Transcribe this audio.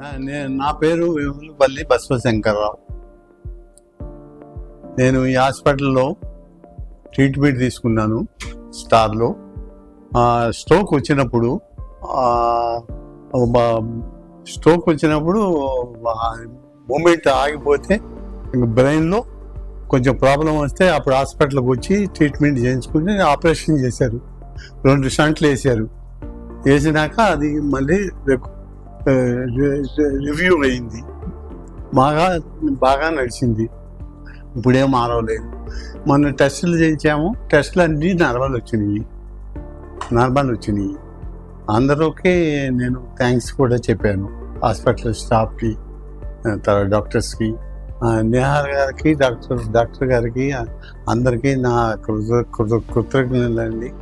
నా- నా పేరు వేములపల్లి బసవశంకర్రావు. నేను ఈ హాస్పిటల్లో ట్రీట్మెంట్ తీసుకున్నాను స్టార్లో. స్ట్రోక్ వచ్చినప్పుడు స్ట్రోక్ వచ్చినప్పుడు మూమెంట్ ఆగిపోతే బ్రెయిన్లో కొంచెం ప్రాబ్లం వస్తే అప్పుడు హాస్పిటల్కి వచ్చి ట్రీట్మెంట్ చేయించుకుని ఆపరేషన్ చేశారు. రెండు షంట్లు వేసారు వేసినాక అది మళ్ళీ రివ్యూ అయింది. బాగా బాగా నడిచింది. ఇప్పుడేం మారవలేదు. మొన్న టెస్టులు చేయించాము. టెస్టులు అన్నీ నార్మల్ వచ్చినాయి. నార్మల్ వచ్చినాయి. అందరికీ నేను థ్యాంక్స్ కూడా చెప్పాను. హాస్పిటల్ స్టాఫ్కి తర్వాత డాక్టర్స్కి. ఆ, నిహార్ గారికి డాక్టర్ డాక్టర్ గారికి అందరికీ నా కృత కృత కృతజ్ఞతలండి.